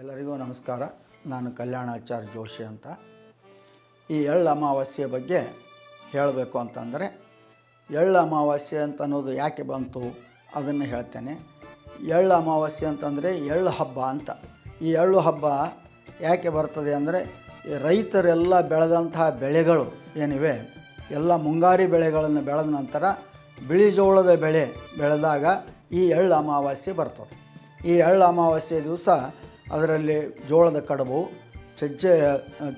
ಎಲ್ಲರಿಗೂ ನಮಸ್ಕಾರ. ನಾನು ಕಲ್ಯಾಣಾಚಾರ್ಯ ಜೋಶಿ ಅಂತ. ಈ ಎಳ್ಳು ಅಮಾವಾಸ್ಯೆ ಬಗ್ಗೆ ಹೇಳಬೇಕು ಅಂತಂದರೆ, ಎಳ್ಳು ಅಮಾವಾಸ್ಯೆ ಅಂತ ಅನ್ನೋದು ಯಾಕೆ ಬಂತು ಅದನ್ನು ಹೇಳ್ತೇನೆ. ಎಳ್ಳು ಅಮಾವಾಸ್ಯೆ ಅಂತಂದರೆ ಎಳ್ಳು ಹಬ್ಬ ಅಂತ. ಈ ಎಳ್ಳು ಹಬ್ಬ ಯಾಕೆ ಬರ್ತದೆ ಅಂದರೆ ರೈತರೆಲ್ಲ ಬೆಳೆದಂತಹ ಬೆಳೆಗಳು ಏನಿವೆ, ಎಲ್ಲ ಮುಂಗಾರಿ ಬೆಳೆಗಳನ್ನು ಬೆಳೆದ ನಂತರ ಬಿಳಿ ಜೋಳದ ಬೆಳೆ ಬೆಳೆದಾಗ ಈ ಎಳ್ಳು ಅಮಾವಾಸ್ಯೆ ಬರ್ತದೆ. ಈ ಎಳ್ಳು ಅಮಾವಾಸ್ಯೆ ದಿವಸ ಅದರಲ್ಲಿ ಜೋಳದ ಕಡುಬು, ಸಜ್ಜೆ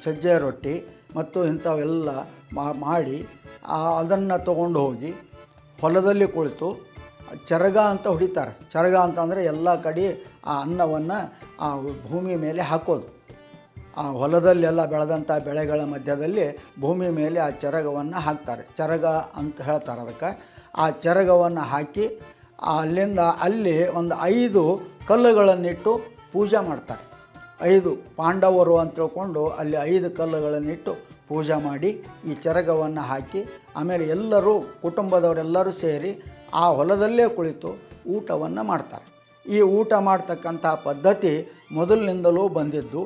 ಸಜ್ಜೆಯ ರೊಟ್ಟಿ ಮತ್ತು ಇಂಥವೆಲ್ಲ ಮಾಡಿ ಅದನ್ನು ತಗೊಂಡು ಹೋಗಿ ಹೊಲದಲ್ಲಿ ಕುಳಿತು ಚರಗ ಅಂತ ಹೊಡಿತಾರೆ. ಚರಗ ಅಂತಂದರೆ ಎಲ್ಲ ಕಡೆ ಆ ಅನ್ನವನ್ನು ಆ ಭೂಮಿ ಮೇಲೆ ಹಾಕೋದು. ಆ ಹೊಲದಲ್ಲೆಲ್ಲ ಬೆಳೆದಂಥ ಬೆಳೆಗಳ ಮಧ್ಯದಲ್ಲಿ ಭೂಮಿ ಮೇಲೆ ಆ ಚರಗವನ್ನು ಹಾಕ್ತಾರೆ. ಚರಗ ಅಂತ ಹೇಳ್ತಾರೆ ಅದಕ್ಕೆ. ಆ ಚರಗವನ್ನು ಹಾಕಿ ಅಲ್ಲಿಂದ ಅಲ್ಲಿ ಒಂದು ಐದು ಕಲ್ಲುಗಳನ್ನಿಟ್ಟು ಪೂಜೆ ಮಾಡ್ತಾರೆ. ಐದು ಪಾಂಡವರು ಅಂತ ತಿಳ್ಕೊಂಡು ಅಲ್ಲಿ ಐದು ಕಲ್ಲುಗಳನ್ನಿಟ್ಟು ಪೂಜೆ ಮಾಡಿ ಈ ಚರಗವನ್ನು ಹಾಕಿ ಆಮೇಲೆ ಎಲ್ಲರೂ ಕುಟುಂಬದವರೆಲ್ಲರೂ ಸೇರಿ ಆ ಹೊಲದಲ್ಲೇ ಕುಳಿತು ಊಟವನ್ನು ಮಾಡ್ತಾರೆ. ಈ ಊಟ ಮಾಡ್ತಕ್ಕಂಥ ಪದ್ಧತಿ ಮೊದಲಿನಿಂದಲೂ ಬಂದಿದ್ದು.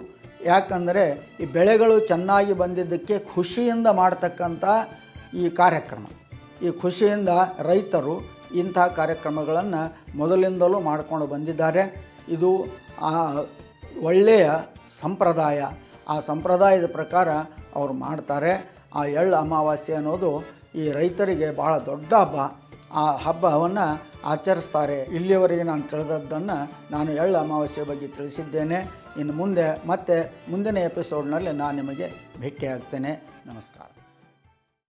ಯಾಕಂದರೆ ಈ ಬೆಳೆಗಳು ಚೆನ್ನಾಗಿ ಬಂದಿದ್ದಕ್ಕೆ ಖುಷಿಯಿಂದ ಮಾಡ್ತಕ್ಕಂಥ ಈ ಕಾರ್ಯಕ್ರಮ. ಈ ಖುಷಿಯಿಂದ ರೈತರು ಇಂಥ ಕಾರ್ಯಕ್ರಮಗಳನ್ನು ಮೊದಲಿಂದಲೂ ಮಾಡಿಕೊಂಡು ಬಂದಿದ್ದಾರೆ. ಇದು ಆ ಒಳ್ಳೆಯ ಸಂಪ್ರದಾಯ. ಆ ಸಂಪ್ರದಾಯದ ಪ್ರಕಾರ ಅವರು ಮಾಡ್ತಾರೆ. ಆ ಎಳ್ಳು ಅಮಾವಾಸ್ಯೆ ಅನ್ನೋದು ಈ ರೈತರಿಗೆ ಭಾಳ ದೊಡ್ಡ ಹಬ್ಬ. ಆ ಹಬ್ಬವನ್ನು ಆಚರಿಸ್ತಾರೆ. ಇಲ್ಲಿಯವರೆಗೆ ನಾನು ತಿಳಿದದ್ದನ್ನು ನಾನು ಎಳ್ಳು ಅಮಾವಾಸ್ಯೆ ಬಗ್ಗೆ ತಿಳಿಸಿದ್ದೇನೆ. ಇನ್ನು ಮುಂದೆ ಮತ್ತೆ ಮುಂದಿನ ಎಪಿಸೋಡ್ನಲ್ಲಿ ನಾನು ನಿಮಗೆ ಭೇಟಿಯಾಗ್ತೇನೆ. ನಮಸ್ಕಾರ.